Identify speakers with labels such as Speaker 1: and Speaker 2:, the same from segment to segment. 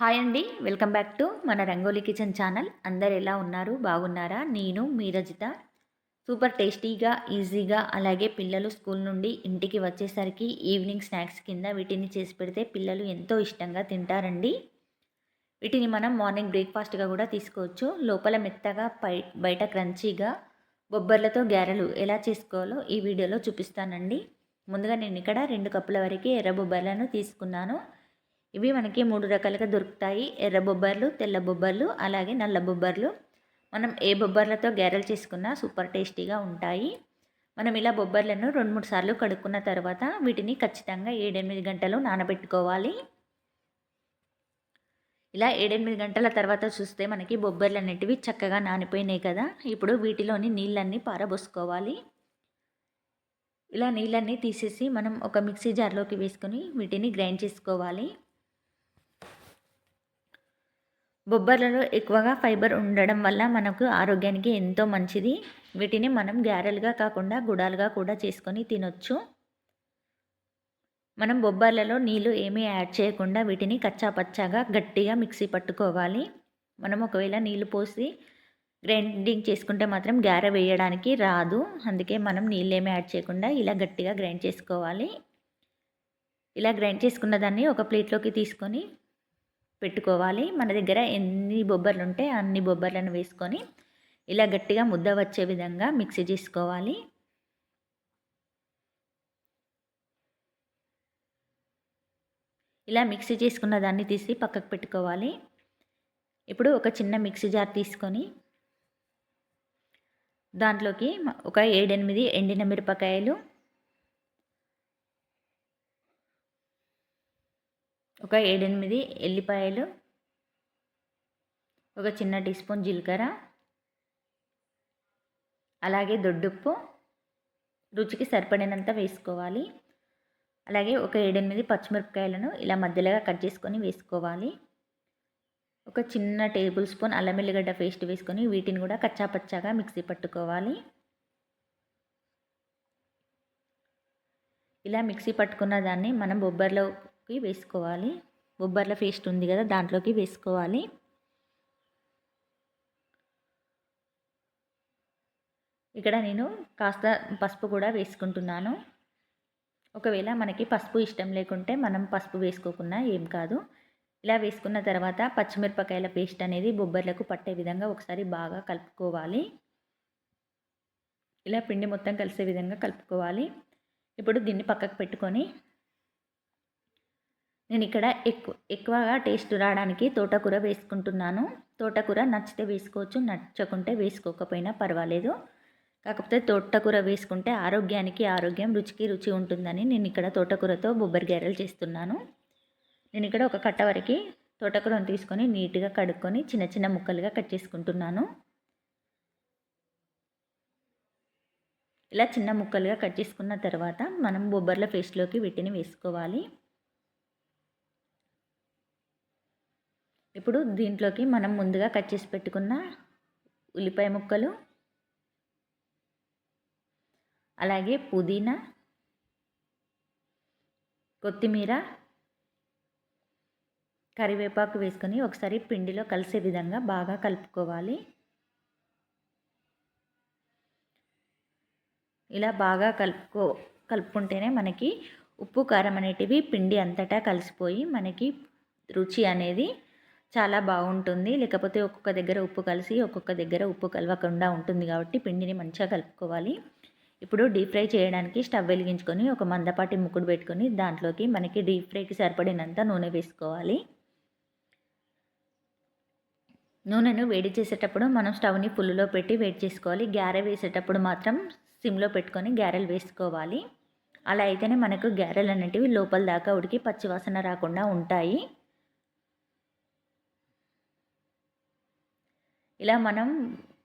Speaker 1: Hi అండి welcome back to మన rangoli kitchen channel. అందరు ఎలా ఉన్నారు? బాగున్నారా? నేను మీ రజిత సూపర్ టేస్టీగా ఈజీగా అలాగే పిల్లలు స్కూల్ నుండి ఇంటికి వచ్చేసరికి ఈవినింగ్ స్నాక్స్ కింద వీటిని చేసి పెడితే పిల్లలు ఎంతో ఇష్టంగా తింటారండి. వీటిని మనం మార్నింగ్ బ్రేక్ఫాస్ట్గా కూడా తీసుకోవచ్చు. లోపల మెత్తగా పై బయట క్రంచీగా బొబ్బర్లతో గ్యారెలు ఎలా చేసుకోవాలో ఈ వీడియోలో చూపిస్తానండి. ముందుగా నేను ఇక్కడ రెండు కప్పుల వరకు ఎర్ర బొబ్బర్లను తీసుకున్నాను. ఇవి మనకి మూడు రకాలుగా దొరుకుతాయి. ఎర్ర బొబ్బర్లు తెల్ల బొబ్బర్లు అలాగే నల్ల బొబ్బర్లు. మనం ఏ బొబ్బర్లతో గ్యారెలు చేసుకున్నా సూపర్ టేస్టీగా ఉంటాయి. మనం ఇలా బొబ్బర్లను రెండు మూడు సార్లు కడుక్కున్న తర్వాత వీటిని ఖచ్చితంగా ఏడెనిమిది గంటలు నానబెట్టుకోవాలి. ఇలా ఏడెనిమిది గంటల తర్వాత చూస్తే మనకి బొబ్బర్లు అనేటివి చక్కగా నానిపోయినాయి కదా. ఇప్పుడు వీటిలోని నీళ్ళన్నీ పారబోసుకోవాలి. ఇలా నీళ్ళన్నీ తీసేసి మనం ఒక మిక్సీ జార్లోకి వేసుకొని వీటిని గ్రైండ్ చేసుకోవాలి. బొబ్బర్లలో ఎక్కువగా ఫైబర్ ఉండడం వల్ల మనకు ఆరోగ్యానికి ఎంతో మంచిది. వీటిని మనం గ్యారెలుగా కాకుండా గుడాలుగా కూడా చేసుకొని తినొచ్చు. మనం బొబ్బర్లలో నీళ్ళు ఏమీ యాడ్ చేయకుండా వీటిని కచ్చాపచ్చాగా గట్టిగా మిక్సీ పట్టుకోవాలి. మనం ఒకవేళ నీళ్ళు పోసి గ్రైండింగ్ చేసుకుంటే మాత్రం గ్యార వేయడానికి రాదు. అందుకే మనం నీళ్ళు ఏమీ యాడ్ చేయకుండా ఇలా గట్టిగా గ్రైండ్ చేసుకోవాలి. ఇలా గ్రైండ్ చేసుకున్న దాన్ని ఒక ప్లేట్లోకి తీసుకొని పెట్టుకోవాలి. మన దగ్గర ఎన్ని బొబ్బర్లు ఉంటే అన్ని బొబ్బర్లను వేసుకొని ఇలా గట్టిగా ముద్ద వచ్చే విధంగా మిక్సీ చేసుకోవాలి. ఇలా మిక్సీ చేసుకున్న దాన్ని తీసి పక్కకు పెట్టుకోవాలి. ఇప్పుడు ఒక చిన్న మిక్సీ జార్ తీసుకొని దాంట్లోకి ఒక ఏడెనిమిది ఎండిన మిరపకాయలు ఒక ఏడెనిమిది ఎల్లిపాయలు ఒక చిన్న టీ స్పూన్ జీలకర్ర అలాగే దొడ్డుప్పు రుచికి సరిపడినంత వేసుకోవాలి. అలాగే ఒక ఏడెనిమిది పచ్చిమిరపకాయలను ఇలా మధ్యలోగా కట్ చేసుకొని వేసుకోవాలి. ఒక చిన్న టేబుల్ స్పూన్ అల్లం ఎల్లిగడ్డ పేస్ట్ వేసుకొని వీటిని కూడా కచ్చాపచ్చాగా మిక్సీ పట్టుకోవాలి. ఇలా మిక్సీ పట్టుకున్న దాన్ని మనం బొబ్బర్లో వేసుకోవాలి. బొబ్బర్ల పేస్ట్ ఉంది కదా దాంట్లోకి వేసుకోవాలి. ఇక్కడ నేను కాస్త పసుపు కూడా వేసుకుంటున్నాను. ఒకవేళ మనకి పసుపు ఇష్టం లేకుంటే మనం పసుపు వేసుకోకున్నా ఏం కాదు. ఇలా వేసుకున్న తర్వాత పచ్చిమిరపకాయల పేస్ట్ అనేది బొబ్బర్లకు పట్టే విధంగా ఒకసారి బాగా కలుపుకోవాలి. ఇలా పిండి మొత్తం కలిసే విధంగా కలుపుకోవాలి. ఇప్పుడు దీన్ని పక్కకు పెట్టుకొని నేను ఇక్కడ ఎక్కువ ఎక్కువగా టేస్ట్ రావడానికి తోటకూర వేసుకుంటున్నాను. తోటకూర నచ్చితే వేసుకోవచ్చు నచ్చకుంటే వేసుకోకపోయినా పర్వాలేదు. కాకపోతే తోటకూర వేసుకుంటే ఆరోగ్యానికి ఆరోగ్యం రుచికి రుచి ఉంటుందని నేను ఇక్కడ తోటకూరతో బొబ్బరి గారెలు చేస్తున్నాను. నేను ఇక్కడ ఒక కట్ట వరకు తోటకూరను తీసుకొని నీట్గా కడుక్కొని చిన్న చిన్న ముక్కలుగా కట్ చేసుకుంటున్నాను. ఇలా చిన్న ముక్కలుగా కట్ చేసుకున్న తర్వాత మనం బొబ్బర్ల పేస్ట్లోకి వీటిని వేసుకోవాలి. ఇప్పుడు దీంట్లోకి మనం ముందుగా కట్ చేసి పెట్టుకున్న ఉల్లిపాయ ముక్కలు అలాగే పుదీనా కొత్తిమీర కరివేపాకు వేసుకొని ఒకసారి పిండిలో కలిసే విధంగా బాగా కలుపుకోవాలి. ఇలా బాగా కలుపుకో కలుపుకుంటేనే మనకి ఉప్పు కారం అనేటివి పిండి అంతటా కలిసిపోయి మనకి రుచి అనేది చాలా బాగుంటుంది. లేకపోతే ఒక్కొక్క దగ్గర ఉప్పు కలిసి ఒక్కొక్క దగ్గర ఉప్పు కలవకుండా ఉంటుంది కాబట్టి పిండిని మంచిగా కలుపుకోవాలి. ఇప్పుడు డీప్ ఫ్రై చేయడానికి స్టవ్ వెలిగించుకొని ఒక మందపాటి ముక్కుడు పెట్టుకొని దాంట్లోకి మనకి డీప్ ఫ్రైకి సరిపడినంత నూనె వేసుకోవాలి. నూనెను వేడి చేసేటప్పుడు మనం స్టవ్ని పుల్లులో పెట్టి వేడి చేసుకోవాలి. గ్యారె వేసేటప్పుడు మాత్రం సిమ్లో పెట్టుకొని గ్యారెలు వేసుకోవాలి. అలా అయితేనే మనకు గ్యారెలు అనేటివి లోపల దాకా ఉడికి పచ్చివాసన రాకుండా ఉంటాయి. ఇలా మనం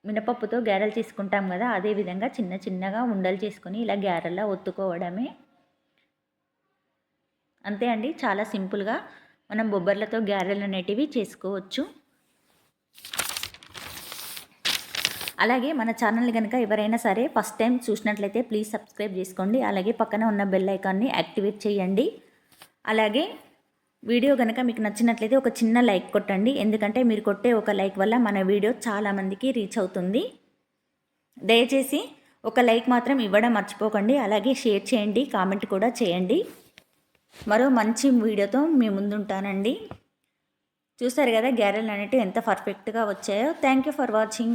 Speaker 1: మినపప్పుతో గ్యారెలు చేసుకుంటాం కదా అదేవిధంగా చిన్న చిన్నగా ఉండలు చేసుకొని ఇలా గ్యారెల్లా ఒత్తుకోవడమే. అంతే అండి చాలా సింపుల్గా మనం బొబ్బర్లతో గారెలు అనేటివి చేసుకోవచ్చు. అలాగే మన ఛానల్ కనుక ఎవరైనా సరే ఫస్ట్ టైం చూసినట్లయితే ప్లీజ్ సబ్స్క్రైబ్ చేసుకోండి. అలాగే పక్కన ఉన్న బెల్ ఐకాన్ని యాక్టివేట్ చేయండి. అలాగే వీడియో కనుక మీకు నచ్చినట్లయితే ఒక చిన్న లైక్ కొట్టండి. ఎందుకంటే మీరు కొట్టే ఒక లైక్ వల్ల మన వీడియో చాలామందికి రీచ్ అవుతుంది. దయచేసి ఒక లైక్ మాత్రం ఇవ్వడం మర్చిపోకండి. అలాగే షేర్ చేయండి కామెంట్ కూడా చేయండి. మరో మంచి వీడియోతో మీ ముందుంటానండి. చూసారు కదా గ్యారెల్ అనేటివి ఎంత పర్ఫెక్ట్గా వచ్చాయో. Thank you for watching